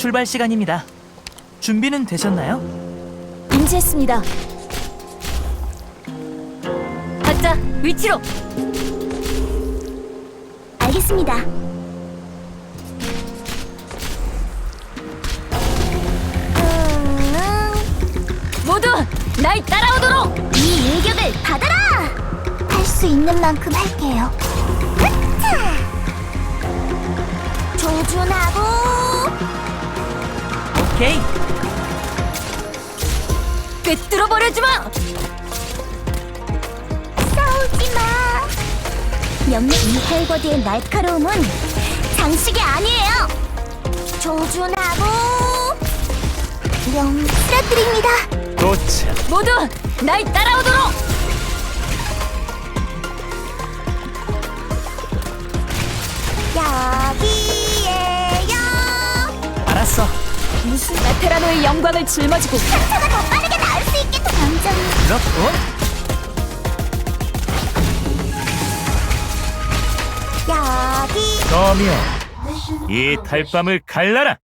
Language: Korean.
출발 시간입니다. 준비는 되셨나요? 인지했습니다. 각자 위치로. 알겠습니다. 모두 날 따라오도록 이 일격을 받아라! 할 수 있는 만큼 할게요. 흐차! 조준하고 오케이. 꿰뚫어 버려주마! 싸우지 마. 명령 이 헬버드의 날카로움은 장식이 아니에요. 조준하고 영 쓰러뜨립니다. 도착. 모두 날 따라오도록. 여기에요. 알았어. 무슨 베테라노의 영광을 짊어지고 상처가 더 빠르게 나을 수 있게 당장 그렇고. 여기 거미요. 이 달밤을 갈라라.